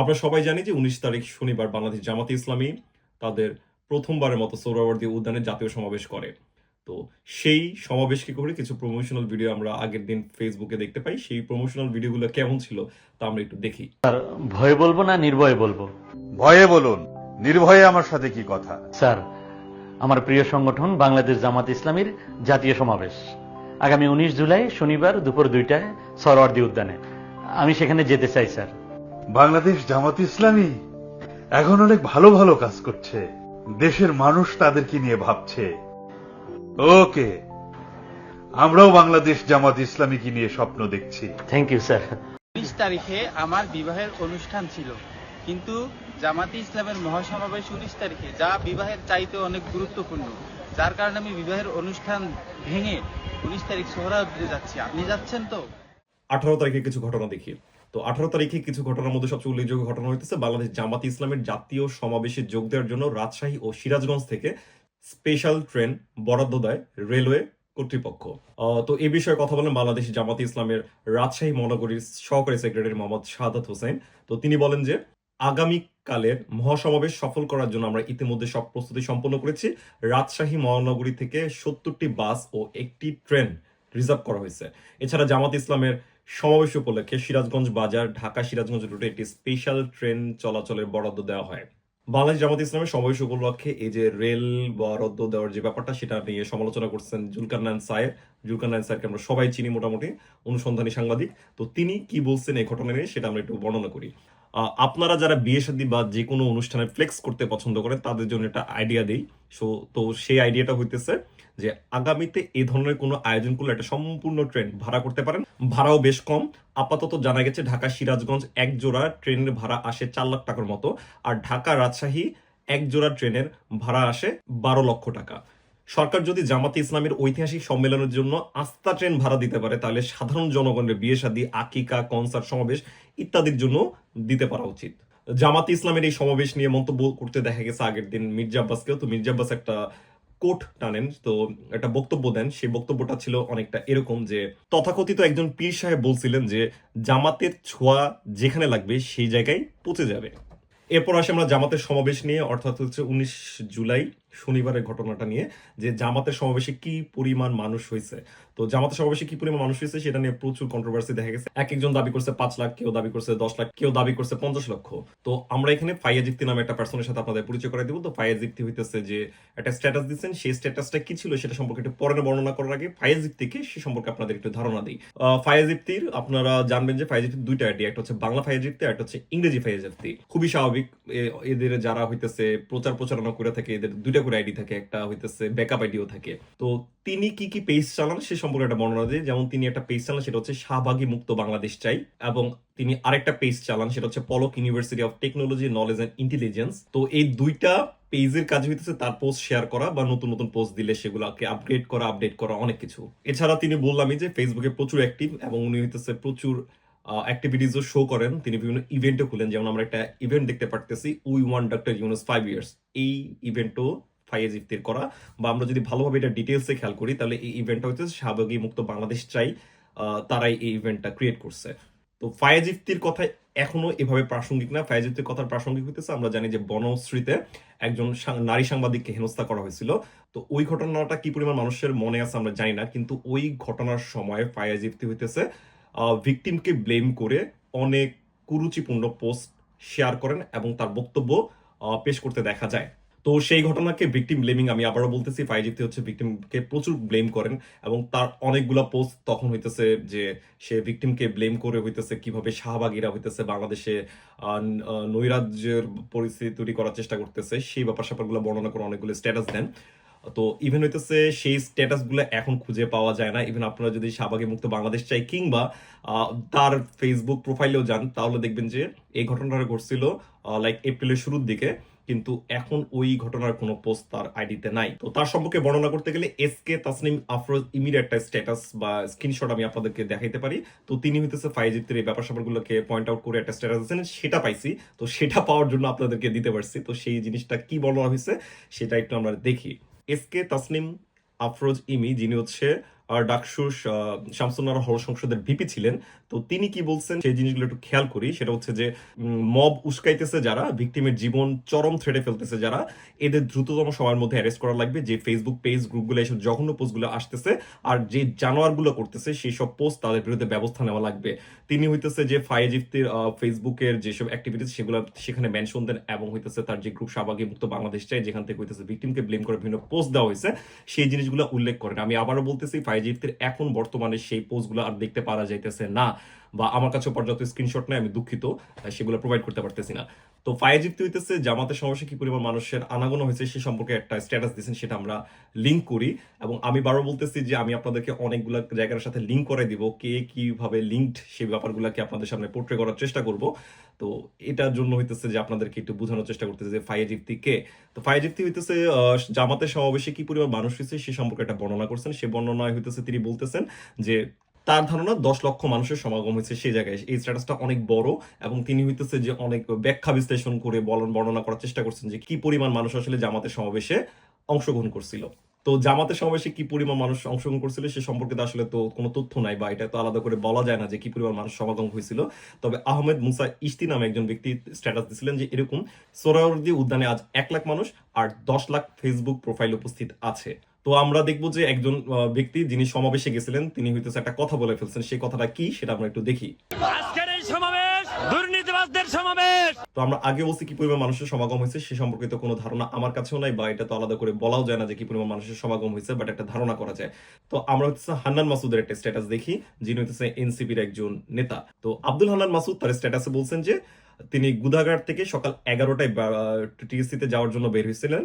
আমরা সবাই জানি যে উনিশ তারিখ শনিবার বাংলাদেশ জামাতে ইসলামী তাদের প্রথমবারের মতো সোহরাওয়ার্দী উদ্যানে জাতীয় সমাবেশ করে। তো সেই সমাবেশকে করে কিছু প্রমোশনাল ভিডিও আমরা আগের দিন ফেসবুকে দেখতে পাই। সেই প্রমোশনাল ভিডিওগুলো কেমন ছিল তা আমরা একটু দেখি। স্যার ভয়ে বলব না নির্ভয়ে বলব? ভয়ে বলুন নির্ভয়ে আমার সাথে কি কথা? স্যার আমার প্রিয় সংগঠন বাংলাদেশ জামাত ইসলামীর জাতীয় সমাবেশ। আগামী উনিশ জুলাই শনিবার দুপুর দুইটায় সরওয়ার্দী উদ্যানে। আমি সেখানে যেতে চাই স্যার। বাংলাদেশ জামাত ইসলামী এখন অনেক ভালো ভালো কাজ করছে। দেশের মানুষ তাদেরকে নিয়ে ভাবছে। ওকে আমরাও বাংলাদেশ জামাত ইসলামীকে নিয়ে স্বপ্ন দেখছি। থ্যাংক ইউ স্যার উনিশ তারিখে আমার বিবাহের অনুষ্ঠান ছিল কিন্তু জামাতে ইসলামের মহাসমাবেশ উনিশ তারিখে যা বিবাহের চাইতে অনেক গুরুত্বপূর্ণ। যার কারণে আমি বিবাহের অনুষ্ঠান ভেঙে উনিশ তারিখ সোহরাওয়ার্দীতে যাচ্ছি। আপনি যাচ্ছেন তো? আঠারো তারিখে কিছু ঘটনা দেখি। তো আঠারো তারিখে কিছু ঘটনার মধ্যে সবচেয়ে উল্লেখযোগ্য ঘটনা হইতেছে, বাংলাদেশ জামাত ইসলামের জাতীয় সমাবেশে যোগ দেওয়ার জন্য রাজশাহী ও সিরাজগঞ্জ থেকে স্পেশাল ট্রেন বরাদ্দ দেয় রেলওয়ে কর্তৃপক্ষ। তো এ বিষয়ে কথা বলেন বাংলাদেশ জামাত ইসলামের রাজশাহী মহানগরীর সহকারী সেক্রেটারি মোহাম্মদ শাহাদাত হোসেন। তো তিনি বলেন যে, আগামীকালের মহাসমাবেশ সফল করার জন্য আমরা ইতিমধ্যে সব প্রস্তুতি সম্পন্ন করেছি। রাজশাহী মহানগরী থেকে সত্তরটি বাস ও একটি ট্রেন রিজার্ভ করা হয়েছে। এছাড়া জামাত ইসলামের সমাবেশ উপলক্ষে সিরাজগঞ্জ বাজার, ঢাকা সিরাজগঞ্জ রুটে একটি স্পেশাল ট্রেন চলাচলের বরাদ্দ দেওয়া হয়। বাংলাদেশ জামাত ইসলামের সমাবেশ উপলক্ষে এই যে রেল বরাদ্দ দেওয়ার যে ব্যাপারটা, সেটা নিয়ে সমালোচনা করছেন জুলকান নায়ন সাহেব। সায়ের জুলকান্নান সাহেবকে আমরা সবাই চিনি মোটামুটি, অনুসন্ধানী সাংবাদিক। তো তিনি কি বলছেন এই ঘটনা নিয়ে, সেটা আমরা একটু বর্ণনা করি। আপনারা যারা বিয়ে শাদী বা যে কোনো অনুষ্ঠানে ফ্লেক্স করতে পছন্দ করেন, তাদের জন্য একটা আইডিয়া দেই। সো তো সেই আইডিয়াটা হইতেছে যে আগামীতে এই ধরনের কোনো আয়োজন করলে একটা সম্পূর্ণ ট্রেন ভাড়া করতে পারেন। ভাড়াও বেশ কম। আপাতত জানা গেছে ঢাকা সিরাজগঞ্জ এক জোড়া ট্রেনের ভাড়া আসে চার লাখ টাকার মতো। আর ঢাকা রাজশাহী এক জোড়া ট্রেনের ভাড়া আসে বারো লক্ষ টাকা। সরকার যদি জামাতে ইসলামের ঐতিহাসিক সম্মেলনের জন্য আস্থা ট্রেন ভাড়া দিতে পারে, তাহলে সাধারণ জনগণের বিয়ে শাদী, আকিকা, কনসার্ট সমাবেশ ইত্যাদির জন্য দিতে পারা উচিত। জামাতে ইসলামের এই সমাবেশ নিয়ে মন্তব্য করতে দেখা গেছে আগের দিন মির্জা আব্বাসকেও। তো মির্জা আব্বাস একটা কোট টানেন, তো একটা বক্তব্য দেন। সেই বক্তব্যটা ছিল অনেকটা এরকম যে, তথাকথিত একজন পীর সাহেব বলছিলেন যে, জামাতের ছোঁয়া যেখানে লাগবে সেই জায়গায় পচে যাবে। এরপর আসে আমরা জামাতের সমাবেশ নিয়ে, অর্থাৎ হচ্ছে উনিশ জুলাই। শনিবারের ঘটনাটা নিয়ে যে জামাতের সমাবেশে কি পরিমাণ মানুষ হয়েছে। তো জামাতের সমাবেশে কি পরিমাণ মানুষ হয়েছে সেটা নিয়ে প্রচুর কন্ট্রোভার্সি দেখা গেছে। এক একজন দাবি করছে পাঁচ লাখ, কেউ দাবি করছে দশ লাখ, কেউ দাবি করছে পঞ্চাশ লক্ষ। তো আমরা এখানে ফাইয়াজ ইফতি নামে একটা পার্সনের সাথে আপনাদের পরিচয় করে দিব। তো ফাইয়াজ ইফতি হইতেছে যে একটা স্ট্যাটাস দিচ্ছেন, সেই স্ট্যাটাসটা কি ছিল সেটা সম্পর্কে একটু পরে বর্ণনা করার আগে ফাইয়াজ ইফতিকে সে সম্পর্কে আপনাদের একটু ধারণা দিই। ফাইয়াজ আপনারা জানবেন যে ফাইয়াজ ইফতির দুইটা আইডি একটা হচ্ছে বাংলা আর একটা হচ্ছে ইংরেজি ফাইয়াজ ইফতি খুবই স্বাভাবিক এদের যারা হইতেছে প্রচার প্রচারণা করে থাকে, এদের দুইটা করে আইডি থাকে, একটা হইতেছে ব্যাকআপ আইডিও থাকে। তো তিনি কি কি পেজ চালান সে সম্পর্কে একটা বর্ণনা দিই। যেমন তিনি একটা পেজ চালান, সেটা হচ্ছে শাহবাগী মুক্ত বাংলাদেশ চাই, এবং তিনি আরেকটা পেজ চালান, সেটা হচ্ছে Palak university of technology, knowledge and intelligence. তো এই দুইটা পেজের কাজ হইতেছে তার পোস্ট শেয়ার করা বা নতুন নতুন পোস্ট দিলে সেগুলোকে আপগ্রেড করা, আপডেট করা, অনেক কিছু। এছাড়া তিনি বললামই যে ফেসবুকে প্রচুর অ্যাক্টিভ এবং উনি হইতেছে প্রচুর অ্যাক্টিভিটিসও শো করেন। তিনি বিভিন্ন ইভেন্টও খুলেন। যেমন আমরা একটা ইভেন্ট দেখতে পারতেছি, we want doctor Yunus five years এই ইভেন্টও ফাইজ ইফতির করা। বা আমরা যদি ভালোভাবে এটা ডিটেলসে খেয়াল করি, তাহলে এই ইভেন্টটা হচ্ছে শাহবাগী মুক্ত বাংলাদেশ চাই তারাই এই ইভেন্টটা ক্রিয়েট করছে। তো ফায়েজ ইফতির কথা এখনও এভাবে প্রাসঙ্গিক না। ফায়েজ ইফতির কথার প্রাসঙ্গিক হইতেছে, আমরা জানি যে বনশ্রীতে একজন নারী সাংবাদিককে হেনস্থা করা হয়েছিল। তো ওই ঘটনাটা কি পরিমাণ মানুষের মনে আছে আমরা জানি না, কিন্তু ওই ঘটনার সময় ফায়েজ ইফতি হইতেছে ভিকটিমকে ব্লেম করে অনেক কুরুচিপূর্ণ পোস্ট শেয়ার করেন এবং তার বক্তব্য পেশ করতে দেখা যায়। তো সেই ঘটনাকে ভিকটিম ব্লেমিং আমি আবারও বলতেছি ফাইজিতে হচ্ছে ভিকটিমকে প্রচুর ব্লেম করেন এবং তার অনেকগুলা পোস্ট তখন হইতেছে যে সে ভিকটিমকে ব্লেম করে হইতেছে, কীভাবে শাহবাগীরা হইতেছে, বাংলাদেশে নৈরাজ্যের পরিস্থিতি তৈরি করার চেষ্টা করতেছে, সেই ব্যাপার স্যাপারগুলো বর্ণনা করে অনেকগুলো স্ট্যাটাস দেন। তো ইভেন হইতেছে সেই স্ট্যাটাসগুলো এখন খুঁজে পাওয়া যায় না। ইভেন আপনারা যদি শাহবাগী মুক্ত বাংলাদেশ চাই কিংবা তার ফেসবুক প্রোফাইলেও যান, তাহলে দেখবেন যে এই ঘটনাটা ঘটছিল লাইক এপ্রিলের শুরুর দিকে। কিন্তু এখন ওই ঘটনার কোনো পোস্ট তার আইডিতে নাই। তো তার সম্পর্কে বর্ণনা করতে গেলে এস কে তাসনিম আফরোজ ইমির একটা স্ট্যাটাস বা স্ক্রিনশট আমি আপনাদেরকে দেখাইতে পারি। তো তিনি হইতেছে ফাইজিতের এই ব্যাপার স্যাপারগুলোকে পয়েন্ট আউট করে একটা স্ট্যাটাস দিয়েছেন, সেটা পাইছি। তো সেটা পাওয়ার জন্য আপনাদেরকে দিতে পারছি। তো সেই জিনিসটা কি বর্ণনা হয়েছে সেটা একটু আমরা দেখি। এস কে তাসনিম আফরোজ ইমি, যিনি হচ্ছে ডাকসুর শামসুন্নার সংসদের ভিপি ছিলেন। তো তিনি কি বলছেন, সেই জিনিসগুলো একটু খেয়াল করি। সেটা হচ্ছে যে মব উস্কাইতেছে যারা, ভিকটিমের জীবন চরম থ্রেডে ফেলতেছে যারা, এদের দ্রুততম সময়ের মধ্যে অ্যারেস্ট করা লাগবে। যে ফেসবুক পেজ গ্রুপগুলো এসব জঘন্য পোস্টগুলো আসতেছে, আর যে জানোয়ারগুলো করতেছে সেই সব পোস্ট তাদের বিরুদ্ধে ব্যবস্থা নেওয়া লাগবে। তিনি হইতেছে যে ফায়েজ ইফতির ফেসবুকের যেসব অ্যাক্টিভিটিস সেগুলো সেখানে মেনশন দেন এবং হইতেছে তার যে গ্রুপ শাহবাগী মুক্ত বাংলাদেশ চাই যেখান থেকে হইতেছে ভিকটিমকে ব্লেম করে বিভিন্ন পোস্ট দেওয়া হয়েছে সেই জিনিসগুলো উল্লেখ করেন। আমি আবারও বলতেছি ইফতির এখন বর্তমানে সেই পোস্টগুলো আর দেখতে পারা যাইতেছে না। বা আমার কাছে পর্যাপ্ত স্ক্রিনশট নেই, আমি দুঃখিত সেগুলো প্রোভাইড করতে পারতেছি না। তো ফায়েজ ইফতি হইতেছে জামাতের সমস্যা কি পরিমাণ মানুষের আনাগোনা হয়েছে সে সম্পর্কে একটা স্ট্যাটাস দিয়েছেন, সেটা আমরা লিঙ্ক করি। এবং আমি বারবার বলতেছি যে আমি আপনাদেরকে অনেকগুলো জায়গার সাথে লিঙ্ক করে দিব, কে কীভাবে লিঙ্কড সেই ব্যাপারগুলোকে আপনাদের সামনে পোর্ট্রে করার চেষ্টা করব। তো এটার জন্য হইতেছে যে আপনাদেরকে একটু বোঝানোর চেষ্টা করতেছে যে ফায়েজ ইফতি কে। তো ফায়েজ ইফতি হইতেছে জামাতের সমাবেশে কি পরিমাণ মানুষ হয়েছে সে সম্পর্কে একটা বর্ণনা করছেন। সে বর্ণনায় হইতেছে তিনি বলতেছেন যে তার ধারণা দশ লক্ষ মানুষের সমাগম হয়েছে সেই জায়গায়। এই স্ট্যাটাসটা অনেক বড় এবং তিনি হইতেছে যে অনেক ব্যাখ্যা বিশ্লেষণ করে বলন, বর্ণনা করার চেষ্টা করছেন যে কি পরিমাণ মানুষ আসলে জামাতের সমাবেশে অংশগ্রহণ করছিল। তো জামাতের সমাবেশে কি পরিমাণ মানুষ অংশগ্রহণ করছিল সে সম্পর্কে আসলে তো কোনো তথ্য নাই বা এটা তো আলাদা করে বলা যায় না যে কি পরিমাণ মানুষ সমাগম হয়েছিল। তবে আহমেদ মুসা ইস্তি নামে একজন ব্যক্তি স্ট্যাটাস দিছিলেন যে এরকম সোরাওয়ার্দী উদ্যানে আজ এক লাখ মানুষ আর দশ লাখ ফেসবুক প্রোফাইল উপস্থিত আছে। তো আমরা দেখব যে একজন ব্যক্তি যিনি সমাবেশে গেছিলেন তিনি হইতেছে একটা কথা বলে ফেলছেন। সেই কথাটা কি সেটা আমরা একটু দেখি। আজকের এই সমাবেশ দুর্নীতিবাজদের সমাবেশ। তো আমরা আগে বলছি কি পরিমাণ মানুষের সমাগম হয়েছে সে সম্পর্কিত কোনো ধারণা আমার কাছেও নাই বা এটা তো আলাদা করে বলাও যায় না যে কি পরিমাণ মানুষের সমাগম হয়েছে বাট একটা ধারণা করা যায়। তো আমরা হচ্ছে হান্নান মাসুদের একটা স্ট্যাটাস দেখি যিনি হচ্ছে এনসিপির একজন নেতা। তো আব্দুল হান্নান মাসুদ তার স্ট্যাটাসে বলছেন যে তিনি গুদাঘাট থেকে সকাল এগারোটায় টিএসসিতে যাওয়ার জন্য বের হয়েছিলেন।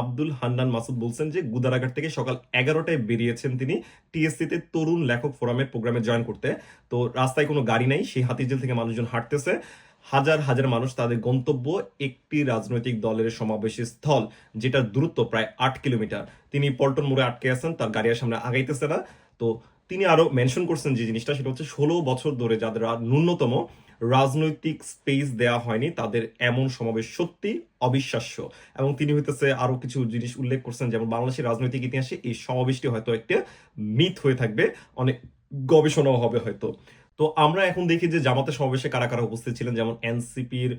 আব্দুল হান্নান মাসুদ বলছেন যে গুদারাঘাট থেকে সকাল এগারোটায় বেরিয়েছেন তিনি টিএসসিতে তরুণ লেখক ফোরামের প্রোগ্রামে জয়েন করতে। তো রাস্তায় কোনো গাড়ি নাই, সেই হাতিঝিল থেকে মানুষজন হাঁটতেছে। হাজার হাজার মানুষ তাদের গন্তব্য একটি রাজনৈতিক দলের সমাবেশের স্থল, যেটার দূরত্ব প্রায় আট কিলোমিটার। তিনি পল্টন মোড়ে আটকে আছেন, তার গাড়ির সামনে আগাইতেছে না। তো তিনি আরও মেনশন করছেন যে জিনিসটা, সেটা হচ্ছে ষোলো বছর ধরে যাদের ন্যূনতম রাজনৈতিক স্পেস দেয়া হয়নি, তাদের এমন সমাবেশ সত্যি অবিশ্বাস্য। এবং তিনি হইতেছে আরও কিছু জিনিস উল্লেখ করছেন, যেমন বাংলাদেশের রাজনৈতিক ইতিহাসে এই সমাবেশটি হয়তো একটা মিথ হয়ে থাকবে, অনেক গবেষণাও হবে হয়তো। তো আমরা এখন দেখি যে জামাতের সমাবেশে কারা কারা উপস্থিত ছিলেন, যেমন এনসিপির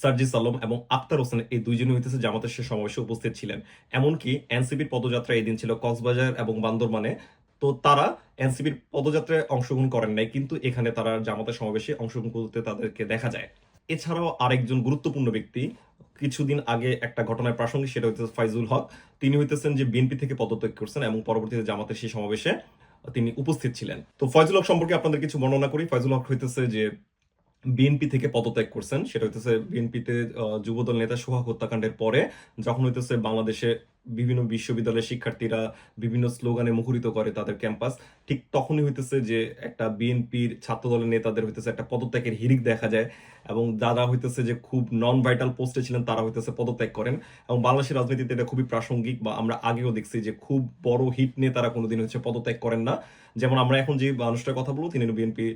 সার্জিস আলম এবং আক্তার হোসেন, এই দুইজনই হইতেছে জামাতের সে সমাবেশে উপস্থিত ছিলেন। এমনকি এনসিপির পদযাত্রা এই দিন ছিল কক্সবাজার এবং বান্দরবানে। তো তারা এনসিপির পদযাত্রায় অংশগ্রহণ করেন নাই, কিন্তু এখানে তারা জামাতের সমাবেশে অংশগ্রহণ করতে তাদেরকে দেখা যায়। এছাড়াও আরেকজন গুরুত্বপূর্ণ ব্যক্তি, কিছুদিন আগে একটা ঘটনায় প্রাসঙ্গিক, সেটা হইতেছে ফাইজুল হক। তিনি হইতেছেন যে বিএনপি থেকে পদত্যাগ করছেন এবং পরবর্তীতে জামাতের সেই সমাবেশে তিনি উপস্থিত ছিলেন। তো ফয়জুল হক সম্পর্কে আপনাদের কিছু বর্ণনা করি। ফয়জুল হক হইতেছে যে বিএনপি থেকে পদত্যাগ করছেন, সেটা হইতেছে বিএনপিতে যুবদল নেতা সোহাগ হত্যাকাণ্ডের পরে, যখন হইতেছে বাংলাদেশে বিভিন্ন বিশ্ববিদ্যালয়ের শিক্ষার্থীরা বিভিন্ন স্লোগানে মুখরিত করে তাদের ক্যাম্পাস। ঠিক তখনই হইতেছে যে একটা বিএনপির ছাত্র দলের নেতাদের হইতেছে একটা পদত্যাগের হিরিক দেখা যায় এবং যারা হইতেছে যে খুব নন ভাইটাল পোস্টে ছিলেন, তারা হইতেছে পদত্যাগ করেন। এবং বাংলাদেশের রাজনীতিতে এটা খুবই প্রাসঙ্গিক বা আমরা আগেও দেখছি যে খুব বড় হিট নেতারা কোনোদিন হচ্ছে পদত্যাগ করেন না। যেমন আমরা এখন যে মানুষটার কথা বলব, তিনি বিএনপি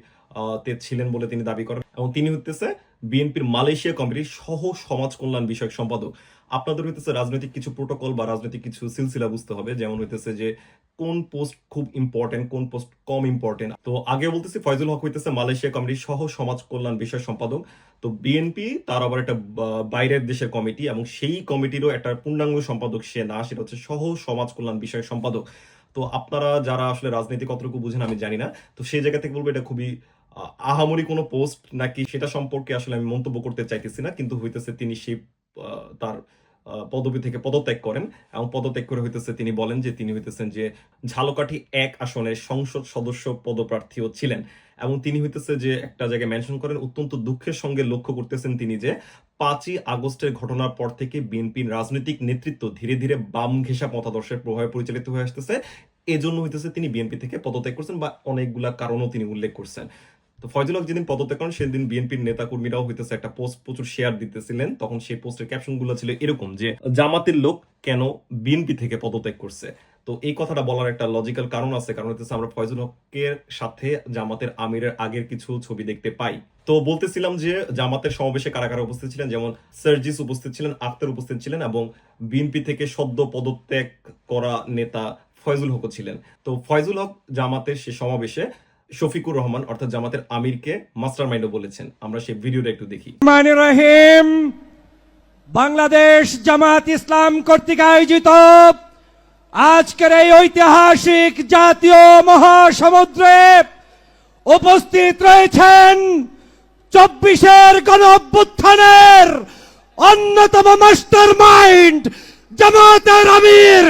তে ছিলেন বলে তিনি দাবি করেন। এবং তিনি হইতেছে বিএনপির মালয়েশিয়া কমিটির সহ সমাজ কল্যাণ বিষয়ক সম্পাদক। আপনাদের হইতেছে রাজনৈতিক কিছু প্রোটোকল বা রাজনৈতিক কিছু সিলসিলা বুঝতে হবে। যেমন হইতেছে যে কোন পোস্ট খুব ইম্পর্টেন্ট কোন পোস্ট কম ইম্পর্টেন্ট তো আগে বলতেছি ফয়জুল হক হইতেছে মালয়েশিয়া কমিটির সহ সমাজ কল্যাণ বিষয় সম্পাদক। তো বিএনপি তার আবার একটা বাইরের দেশের কমিটি এবং সেই কমিটিরও একটা পূর্ণাঙ্গ সম্পাদক সে না, সেটা হচ্ছে সহ সমাজ কল্যাণ বিষয় সম্পাদক। তো আপনারা যারা আসলে রাজনীতি কতটুকু বুঝেন আমি জানি না। তো সেই জায়গা থেকে বলব এটা খুবই আহামরি কোনো পোস্ট নাকি সেটা সম্পর্কে আসলে আমি মন্তব্য করতে চাইতেছি না, কিন্তু হইতেছে তিনি সেই তার পদবি থেকে পদত্যাগ করেন এবং পদত্যাগ করে হইতেছে তিনি বলেন যে তিনি হইতেছেন যে ঝালকাঠি এক আসনে সংসদ সদস্য পদপ্রার্থীও ছিলেন এবং তিনি হইতেছে যে একটা জায়গায় মেনশন করেন, অত্যন্ত দুঃখের সঙ্গে লক্ষ্য করতেছেন তিনি যে পাঁচই আগস্টের ঘটনার পর থেকে বিএনপির রাজনৈতিক নেতৃত্ব ধীরে ধীরে বাম ঘেঁষা মতাদর্শের প্রভাবে পরিচালিত হয়ে আসতেছে। এজন্য হইতেছে তিনি বিএনপি থেকে পদত্যাগ করছেন বা অনেকগুলা কারণও তিনি উল্লেখ করছেন। তো ফয়জুল হক যেদিন পদত্যাগ করেন, সেদিন বিএনপির নেতা কর্মীরাও হইতেছে একটা পোস্ট প্রচুর শেয়ার দিতেছিলেন। তখন সেই পোস্টের ক্যাপশনগুলো ছিল এরকম যে, জামাতের লোক কেন বিএনপি থেকে পদত্যাগ করছে? তো এই কথাটা বলার একটা লজিক্যাল কারণ আছে, কারণ হচ্ছে আমরা ফয়জুল হকের সাথে জামাতের আমিরের আগের কিছু ছবি দেখতে পাই। তো বলতেছিলাম যে, জামাতের সমাবেশে কারা কারা উপস্থিত ছিলেন? যেমন সার্জিস উপস্থিত ছিলেন আক্তার উপস্থিত ছিলেন এবং বিএনপি থেকে সদ্য পদত্যাগ করা নেতা ফয়জুল হকও ছিলেন। তো ফয়জুল হক জামাতের সে সমাবেশে শফিকুর রহমান, অর্থাৎ জামাতের আমিরকে মাস্টার মাইন্ডও বলেছেন। আমরা সেই ভিডিওটা একটু দেখি। রহমান রহিম, বাংলাদেশ জামাত ইসলাম কর্তৃক আয়োজিত আজকের এই ঐতিহাসিক জাতীয় মহাসমুদ্রে উপস্থিত রয়েছেন চব্বিশের গণ অন্যতম মাস্টার মাইন্ড জামাতের আমির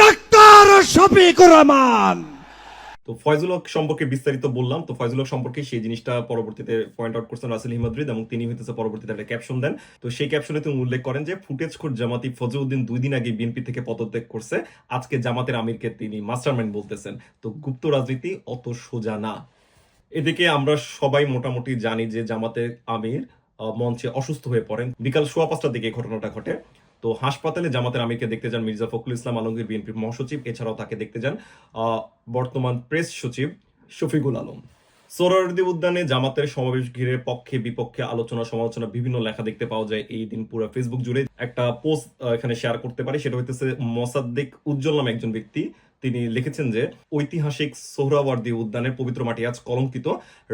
ডাক্তার শফিকুর রহমান। তো ফয়জুল হক সম্পর্কে বিস্তারিত বললাম, তো ফয়জুল হক সম্পর্কে সেই জিনিসটা পরবর্তীতে পয়েন্ট আউট করছেন রাসেল হিমাদ্রিদ এবং তিনি হইতেছে পরবর্তীতে একটা ক্যাপশন দেন। তো সেই ক্যাপশনে তিনি উল্লেখ করেন যে ফুটেজ খোর জামাতি ফজউদ্দিন দুই দিন আগে বিএনপি থেকে পদত্যাগ করছে। আজকে জামাতের আমিরকে তিনি মাস্টারমাইন্ড বলতেছেন। তো গুপ্ত রাজনীতি অত সোজা না। এদিকে আমরা সবাই মোটামুটি জানি যে জামাতের আমির মঞ্চে অসুস্থ হয়ে পড়েন। বিকাল সোয়া পাঁচটার দিকে ঘটনাটা ঘটে। তো হাসপাতালে জামাতের আমিরকে দেখতে যান মির্জা ফখরুল ইসলাম আলমগীর বিএনপির মহাসচিব, এছাড়াও তাকে দেখতে যান বর্তমান প্রেস সচিব শফিকুল আলম। সোহরাওয়ার্দী উদ্যানে জামাতের সমাবেশ ঘিরে পক্ষে বিপক্ষে আলোচনা সমালোচনা বিভিন্ন লেখা দেখতে পাওয়া যায় এই দিন পুরো ফেসবুক জুড়ে। একটা পোস্ট এখানে শেয়ার করতে পারি, সেটা হইতেছে মোসাদ্দিক উজ্জ্বল নামে একজন ব্যক্তি। তিনি লিখেছেন যে, ঐতিহাসিক সোহরাওয়ার্দী উদ্যানের পবিত্র মাটি আজ কলঙ্কিত।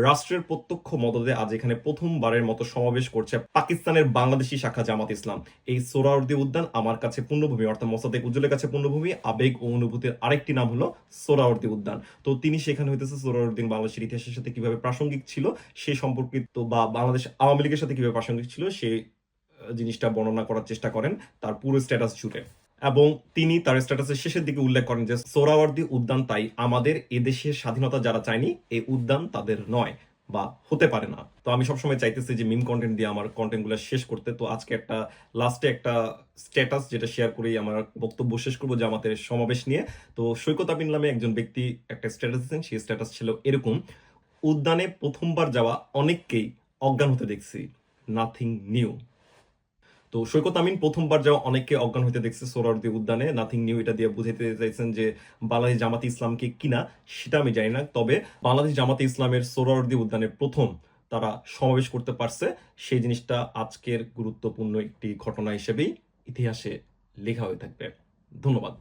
রাষ্ট্রের প্রত্যক্ষ মদদে আজ এখানে প্রথমবারের মতো সমাবেশ করছে পাকিস্তানের বাংলাদেশি শাখা জামাত ইসলাম। এই সোহরাওয়ার্দী উদ্যান আমার কাছে পূর্ণভূমি, অর্থাৎ মোসাদ্দেক উজ্জ্বলের কাছে পূর্ণভূমি, আবেগ ও অনুভূতির আরেকটি নাম হলো সোহরাওয়ার্দী উদ্যান। তো তিনি সেখানে হইতেছে সোহরাওয়ার্দী বাংলাদেশের ইতিহাসের সাথে কীভাবে প্রাসঙ্গিক ছিল সেই সম্পর্কিত বা বাংলাদেশ আওয়ামী লীগের সাথে কীভাবে প্রাসঙ্গিক ছিল সেই জিনিসটা বর্ণনা করার চেষ্টা করেন, তার পুরো স্ট্যাটাস জুড়ে। এবং তিনি তার স্ট্যাটাসের শেষের দিকে উল্লেখ করেন যে সোহরাওয়ার্দী উদ্যান তাই আমাদের এদেশের স্বাধীনতা যারা চায়নি, এই উদ্যান তাদের নয় বা হতে পারে না। তো আমি সবসময় চাইতেছি যে মিম কন্টেন্ট দিয়ে আমার কন্টেন্টগুলো শেষ করতে। তো আজকে একটা লাস্টে একটা স্ট্যাটাস যেটা শেয়ার করেই আমার বক্তব্য শেষ করব যে আমাদের সমাবেশ নিয়ে। তো সৈকত আবিন নামে একজন ব্যক্তি একটা স্ট্যাটাস দিয়েছেন, সেই স্ট্যাটাস ছিল এরকম, উদ্যানে প্রথমবার যাওয়া অনেককেই অজ্ঞান হতে দেখছি। নাথিং নিউ তো সৈকত আমিন প্রথমবার যাওয়া অনেককে অজ্ঞান হইতে দেখছে সোহরাওয়ার্দী উদ্যানে নাথিং নিউ এটা দিয়ে বুঝাইতে চাইছেন যে বাংলাদেশ জামাতে ইসলামকে কিনা, সেটা আমি জানি না। তবে বাংলাদেশ জামাতে ইসলামের সোহরাওয়ার্দী উদ্যানে প্রথম তারা সমাবেশ করতে পারছে। সেই জিনিসটা আজকের গুরুত্বপূর্ণ একটি ঘটনা হিসেবেই ইতিহাসে লেখা হয়ে থাকবে। ধন্যবাদ।